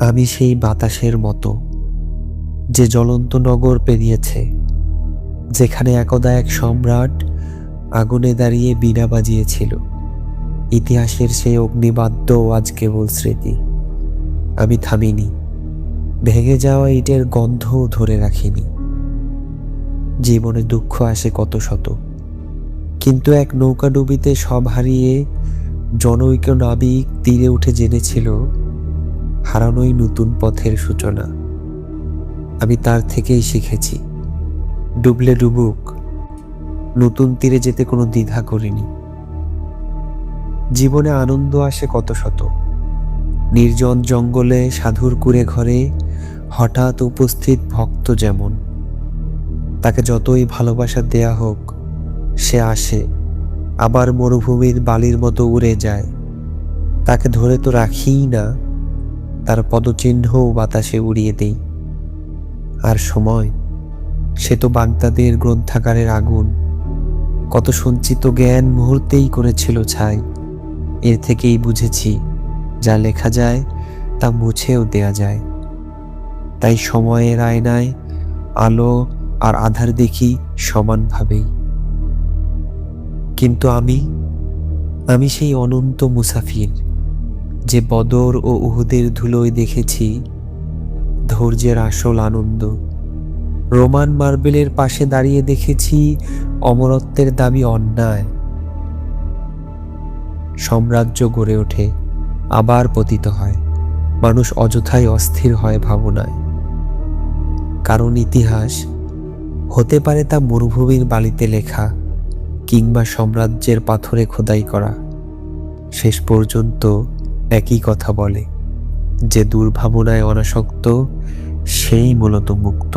আমি সেই বাতাসের মতো যে জ্বলন্ত নগর পেরিয়েছে, যেখানে একদা এক সম্রাট আগুনে দাঁড়িয়ে বীণা বাজিয়েছিল। ইতিহাসের সেই অগ্নিবাদ্য আজ কেবল স্মৃতি। আমি থামিনি, ভেঙে যাওয়া ইটের গন্ধও ধরে রাখিনি। জীবনে দুঃখ আসে কত শত, কিন্তু এক নৌকা ডুবিতে সব হারিয়ে জনৈক নাবিক তীরে উঠে জেনেছিল হারানোই নতুন পথের সূচনা। আমি তার থেকেই শিখেছি, ডুবলে ডুবুক, নতুন তীরে যেতে কোনো দ্বিধা করিনি। জীবনে আনন্দ আসে কত শত। নির্জন জঙ্গলে সাধুর কুড়ে ঘরে হঠাৎ উপস্থিত ভক্ত যেমন। তাকে যতই ভালোবাসা দেয়া হোক, সে আসে, আবার মরুভূমির বালির মতো উড়ে যায়। তাকে ধরে তো রাখিই না তার পদচিহ্নও বাতাসে উড়িয়ে দেই। আর সময়, সে তো বাগদাদের গ্রন্থাগারের আগুন। কত সঞ্চিত জ্ঞান মুহূর্তেই করেছিল ছাই। এর থেকেই বুঝেছি, যা লেখা যায়, তা মুছেও দেয়া যায়। তাই সময়ের আয়নায় আলো আর আধার দেখি সমানভাবেই। কিন্তু আমি আমি সেই অনন্ত মুসাফির। যে বদর ও উহুদের ধুলোয় দেখেছি, ধৈর্যের আসল আনন্দ। রোমান মার্বেলের পাশে দাঁড়িয়ে দেখেছি অমরত্বের দাবি অন্যায়। সাম্রাজ্য গড়ে ওঠে, আবার পতিত হয়। মানুষ অযথাই অস্থির হয় ভাবনায়। কারণ ইতিহাস হতে পারে তা মরুভূমির বালিতে লেখা কিংবা সাম্রাজ্যের পাথরে খোদাই করা। শেষ পর্যন্ত একই কথা বলে যে দুর্ভাবনায় অনাসক্ত সেই মূলত মুক্ত।